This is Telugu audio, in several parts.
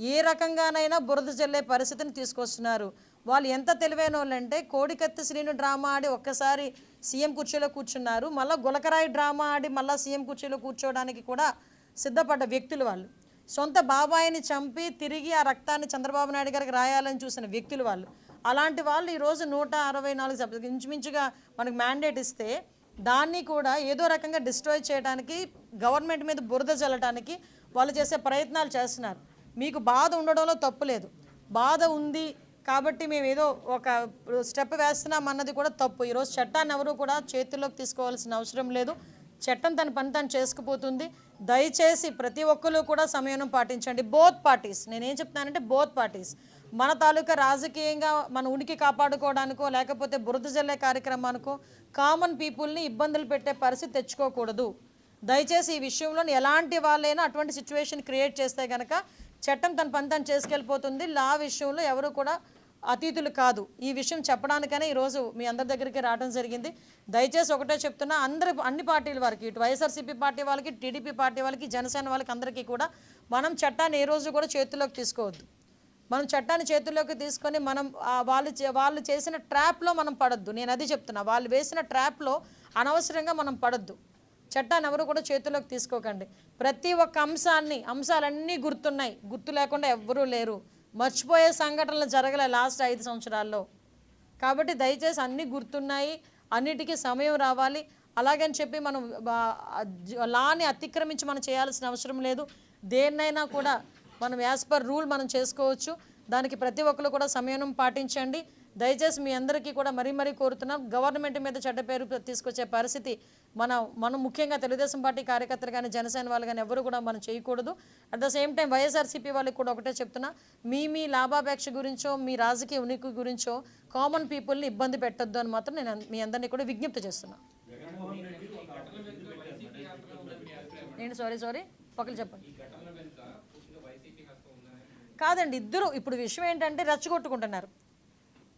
ఏ రకంగానైనా బురద జల్లే పరిస్థితిని తీసుకొస్తున్నారు. వాళ్ళు ఎంత తెలివైన వాళ్ళంటే కోడికత్తి శ్రీను డ్రామా ఆడి ఒక్కసారి సీఎం కుర్చీలో కూర్చున్నారు. మళ్ళీ గులకరాయి డ్రామా ఆడి మళ్ళీ సీఎం కుర్చీలో కూర్చోవడానికి కూడా సిద్ధపడ్డ వ్యక్తులు వాళ్ళు. సొంత బాబాయిని చంపి తిరిగి ఆ రక్తాన్ని చంద్రబాబు నాయుడు గారికి రాయాలని చూసిన వ్యక్తులు వాళ్ళు. అలాంటి వాళ్ళు ఈరోజు నూట అరవై నాలుగు సభ్యులు ఇంచుమించుగా మనకు మ్యాండేట్ ఇస్తే దాన్ని కూడా ఏదో రకంగా డిస్ట్రాయ్ చేయడానికి గవర్నమెంట్ మీద బురద చల్లడానికి వాళ్ళు చేసే ప్రయత్నాలు చేస్తున్నారు. మీకు బాధ ఉండడంలో తప్పు లేదు. బాధ ఉంది కాబట్టి మేము ఏదో ఒక స్టెప్ వేస్తున్నాం అన్నది కూడా తప్పు. ఈరోజు చట్టాన్ని ఎవరు కూడా చేతుల్లోకి తీసుకోవాల్సిన అవసరం లేదు. చట్టం తన పని తను చేసుకుపోతుంది. దయచేసి ప్రతి ఒక్కరు కూడా సమయం పాటించండి. బోత్ పార్టీస్ నేనేం చెప్తానంటే బోత్ పార్టీస్ మన తాలూకా రాజకీయంగా మన ఉనికి కాపాడుకోవడానికో లేకపోతే బురద జల్లే కార్యక్రమానికో కామన్ పీపుల్ని ఇబ్బందులు పెట్టే పరిస్థితి తెచ్చుకోకూడదు. దయచేసి ఈ విషయంలో ఎలాంటి వాళ్ళైనా అటువంటి సిచ్యువేషన్ క్రియేట్ చేస్తే కనుక చట్టం తన పని తను చేసుకెళ్ళిపోతుంది. లా విషయంలో ఎవరు కూడా అతీతులు కాదు. ఈ విషయం చెప్పడానికనే ఈరోజు మీ అందరి దగ్గరికి రావడం జరిగింది. దయచేసి ఒకటే చెప్తున్నా అందరి అన్ని పార్టీల వారికి ఇటు వైఎస్ఆర్సీపీ పార్టీ వాళ్ళకి టీడీపీ పార్టీ వాళ్ళకి జనసేన వాళ్ళకి అందరికీ కూడా మనం చట్టాన్ని ఏ రోజు కూడా చేతుల్లోకి తీసుకోవద్దు. మనం చట్టాన్ని చేతుల్లోకి తీసుకొని మనం వాళ్ళు చే- వాళ్ళు చేసిన ట్రాప్లో మనం పడద్దు. నేను అది చెప్తున్నా వాళ్ళు వేసిన ట్రాప్లో అనవసరంగా మనం పడద్దు. చట్టాన్ని ఎవరు కూడా చేతుల్లోకి తీసుకోకండి. ప్రతి ఒక్క అంశాన్ని అంశాలన్నీ గుర్తున్నాయి. గుర్తు లేకుండా ఎవ్వరూ లేరు. మర్చిపోయే సంఘటనలు జరగలే లాస్ట్ ఐదు సంవత్సరాల్లో. కాబట్టి దయచేసి అన్నీ గుర్తున్నాయి. అన్నిటికీ సమయం రావాలి. అలాగని చెప్పి మనం లాని అతిక్రమించి మనం చేయాల్సిన అవసరం లేదు. దేన్నైనా కూడా మనం యాజ్ పర్ రూల్ మనం చేసుకోవచ్చు. దానికి ప్రతి ఒక్కరు కూడా సమయం పాటించండి. దయచేసి మీ అందరికీ కూడా మరీ మరీ కోరుతున్నాం గవర్నమెంట్ మీద చెడ్డ పేరు తీసుకొచ్చే పరిస్థితి మన మనం ముఖ్యంగా తెలుగుదేశం పార్టీ కార్యకర్తలు కానీ జనసేన వాళ్ళు కానీ ఎవరు కూడా మనం చేయకూడదు. At the same time YSRCP వాళ్ళకి కూడా ఒకటే చెప్తున్నా మీ మీ లాభాపేక్ష గురించో మీ రాజకీయ ఉనికి గురించో కామన్ పీపుల్ని ఇబ్బంది పెట్టొద్దు అని మాత్రం నేను మీ అందరినీ కూడా విజ్ఞప్తి చేస్తున్నా. నేను సారీ సారీ? ఒకరు చెప్పండి. కాదండి ఇద్దరు ఇప్పుడు విషయం ఏంటంటే రెచ్చగొట్టుకుంటున్నారు.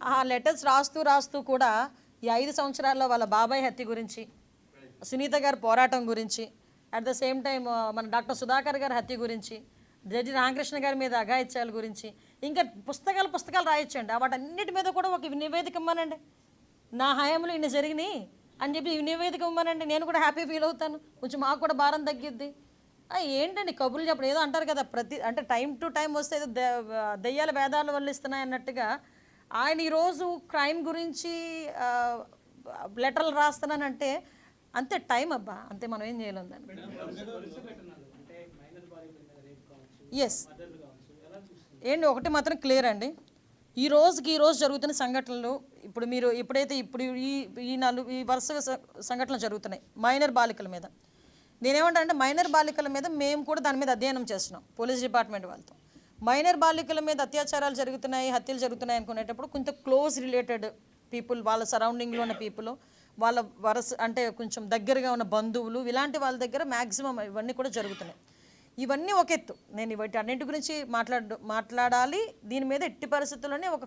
ఆ లెటర్స్ రాస్తూ రాస్తూ కూడా ఈ ఐదు సంవత్సరాల్లో వాళ్ళ బాబాయ్ హత్య గురించి సునీత గారి పోరాటం గురించి అట్ ద సేమ్ టైం మన డాక్టర్ సుధాకర్ గారి హత్య గురించి జడ్జి రామకృష్ణ గారి మీద అఘాయిత్యాల గురించి ఇంకా పుస్తకాలు పుస్తకాలు రాయొచ్చండి. వాటన్నిటి మీద కూడా ఒక నివేదిక ఇమ్మనండి. నా హయాంలో ఇన్ని జరిగినాయి అని చెప్పి నివేదిక ఇవ్వమనండి నేను కూడా హ్యాపీ ఫీల్ అవుతాను. కొంచెం మాకు కూడా భారం తగ్గిద్ది. ఏంటండి కబుర్లు చెప్పడం? ఏదో అంటారు కదా ప్రతి అంటే టైం టు టైం వస్తే ఏదో దెయ్యాల వేదాలు వల్ల ఇస్తున్నాయి అన్నట్టుగా ఆయన ఈరోజు క్రైమ్ గురించి లెటర్లు రాస్తున్నానంటే అంతే టైం అబ్బా అంతే మనం ఏం చేయలేం దాన్ని. ఎస్ ఏంటి ఒకటి మాత్రం క్లియర్ అండి. ఈ రోజుకి ఈ రోజు జరుగుతున్న సంఘటనలు ఇప్పుడు మీరు ఎప్పుడైతే ఇప్పుడు ఈ ఈ నాలుగు ఈ వరుస సంఘటనలు జరుగుతున్నాయి మైనర్ బాలికల మీద. నేనేమంటా అంటే మైనర్ బాలికల మీద మేము కూడా దాని మీద అధ్యయనం చేస్తున్నాం పోలీస్ డిపార్ట్మెంట్ వాళ్ళతో. మైనర్ బాలికల మీద అత్యాచారాలు జరుగుతున్నాయి హత్యలు జరుగుతున్నాయి అనుకునేటప్పుడు కొంత క్లోజ్ రిలేటెడ్ పీపుల్ వాళ్ళ సరౌండింగ్లో ఉన్న పీపుల్ వాళ్ళ వరస అంటే కొంచెం దగ్గరగా ఉన్న బంధువులు ఇలాంటి వాళ్ళ దగ్గర మ్యాక్సిమం ఇవన్నీ కూడా జరుగుతున్నాయి. ఇవన్నీ ఒక ఎత్తు. నేను వీటి అన్నింటి గురించి మాట్లాడు మాట్లాడాలి. దీని మీద ఎట్టి పరిస్థితుల్లోనే ఒక